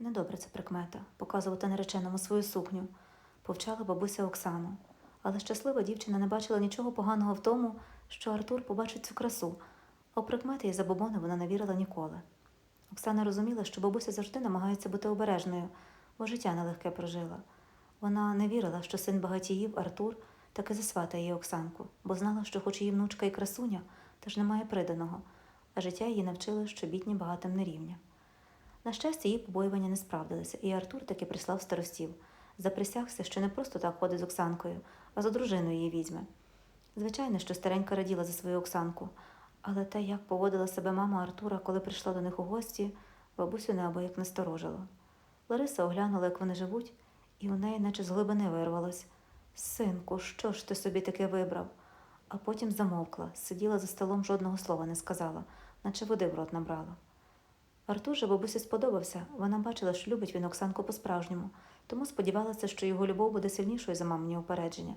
Недобре це прикмета показувати нареченому свою сукню, повчала бабуся Оксану. Але щаслива дівчина не бачила нічого поганого в тому, що Артур побачить цю красу, а прикмети і забобони вона не вірила ніколи. Оксана розуміла, що бабуся завжди намагається бути обережною, бо життя нелегке прожила. Вона не вірила, що син багатіїв Артур таки засватає її Оксанку, бо знала, що хоч її внучка і красуня, та ж немає приданого, а життя її навчило, що бідні багатим не рівня. На щастя, її побоювання не справдилися, і Артур таки прислав старостів. Заприсягся, що не просто так ходить з Оксанкою, а за дружиною її візьме. Звичайно, що старенька раділа за свою Оксанку, але те, як поводила себе мама Артура, коли прийшла до них у гості, бабусю неабияк насторожило. Лариса оглянула, як вони живуть, і у неї, наче з глибини вирвалось Синку, що ж ти собі таке вибрав? А потім замовкла, сиділа за столом, жодного слова не сказала, наче води в рот набрала. Артур же бабусі сподобався. Вона бачила, що любить він Оксанку по-справжньому, тому сподівалася, що його любов буде сильнішою за мамині упередження.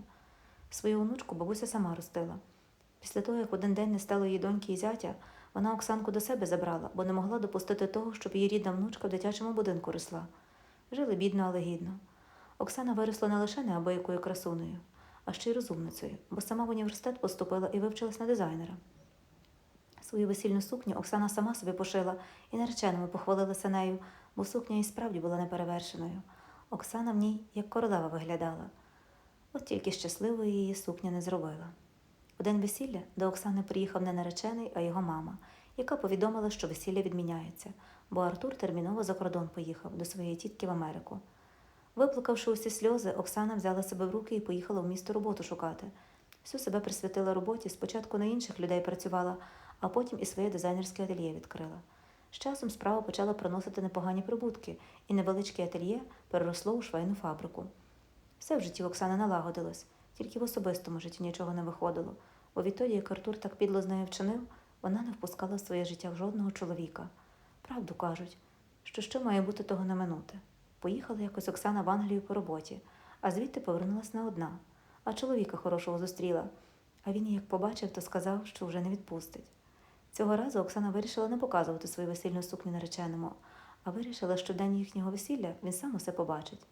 Свою онучку бабуся сама ростила. Після того, як один день не стало її доньки і зятя, вона Оксанку до себе забрала, бо не могла допустити того, щоб її рідна внучка в дитячому будинку росла. Жили бідно, але гідно. Оксана виросла не лише неабиякою красунею, а ще й розумницею, бо сама в університет поступила і вивчилась на дизайнера. Свою весільну сукню Оксана сама собі пошила і нареченому похвалилася нею, бо сукня і справді була неперевершеною. Оксана в ній як королева виглядала. От тільки щасливою її сукня не зробила. У день весілля до Оксани приїхав не наречений, а його мама, яка повідомила, що весілля відміняється, бо Артур терміново за кордон поїхав до своєї тітки в Америку. Виплакавши усі сльози, Оксана взяла себе в руки і поїхала в місто роботу шукати. Всю себе присвятила роботі, спочатку на інших людей працювала, а потім і своє дизайнерське ательє відкрила. З часом справа почала приносити непогані прибутки, і невеличке ательє переросло у швейну фабрику. Все в житті Оксани налагодилось, тільки в особистому житті нічого не виходило, бо відтоді, як Артур так підло з нею вчинив, вона не впускала в своє життя в жодного чоловіка. Правду кажуть, що що має бути того не минути. Поїхала якось Оксана в Англію по роботі, а звідти повернулась не одна, а чоловіка хорошого зустріла. А він, як побачив, то сказав, що вже не відпустить. Цього разу Оксана вирішила не показувати свою весільну сукню нареченому, а вирішила, що день їхнього весілля він сам усе побачить.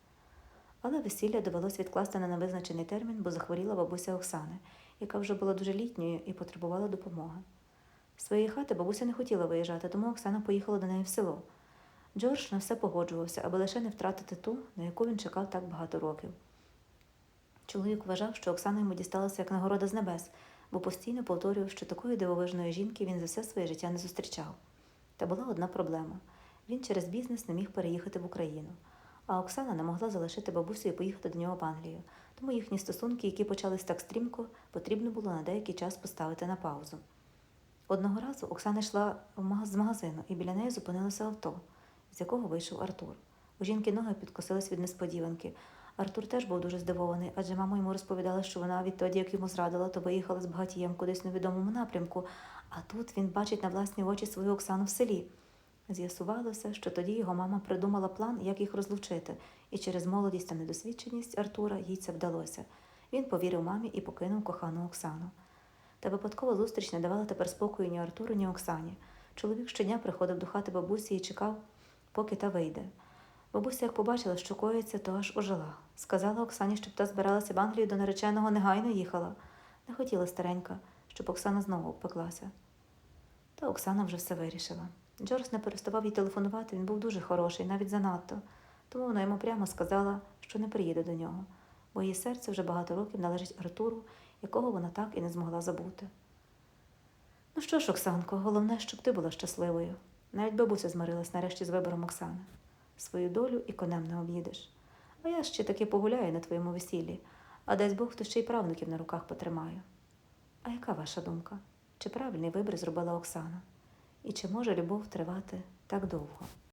Але весілля довелось відкласти на невизначений термін, бо захворіла бабуся Оксани, яка вже була дуже літньою і потребувала допомоги. З своєї хати бабуся не хотіла виїжджати, тому Оксана поїхала до неї в село. Джордж на все погоджувався, аби лише не втратити ту, на яку він чекав так багато років. Чоловік вважав, що Оксана йому дісталася як нагорода з небес, бо постійно повторював, що такої дивовижної жінки він за все своє життя не зустрічав. Та була одна проблема він через бізнес не міг переїхати в Україну. А Оксана не могла залишити бабусю і поїхати до нього в Англію, тому їхні стосунки, які почались так стрімко, потрібно було на деякий час поставити на паузу. Одного разу Оксана йшла з магазину, і біля неї зупинилося авто, з якого вийшов Артур. У жінки ноги підкосились від несподіванки. Артур теж був дуже здивований, адже мама йому розповідала, що вона відтоді, як йому зрадила, то виїхала з багатієм кудись в невідомому напрямку, а тут він бачить на власні очі свою Оксану в селі. З'ясувалося, що тоді його мама придумала план, як їх розлучити, і через молодість та недосвідченість Артура їй це вдалося. Він повірив мамі і покинув кохану Оксану. Та випадкова зустріч не давала тепер спокою ні Артуру, ні Оксані. Чоловік щодня приходив до хати бабусі і чекав, поки та вийде. Бабуся, як побачила, що коїться, то аж ожила. Сказала Оксані, щоб та збиралася в Англію до нареченого, негайно їхала. Не хотіла старенька, щоб Оксана знову обпеклася. Та Оксана вже все вирішила. Джордж не переставав їй телефонувати, він був дуже хороший, навіть занадто. Тому вона йому прямо сказала, що не приїде до нього, бо її серце вже багато років належить Артуру, якого вона так і не змогла забути. Ну що ж, Оксанко, головне, щоб ти була щасливою. Навіть бабуся змирилась нарешті з вибором Оксани. Свою долю і конем не об'їдеш. А я ще таки погуляю на твоєму весіллі, а дасть Бог, то ще й правнуків на руках потримаю. А яка ваша думка? Чи правильний вибір зробила Оксана? І чи може любов тривати так довго?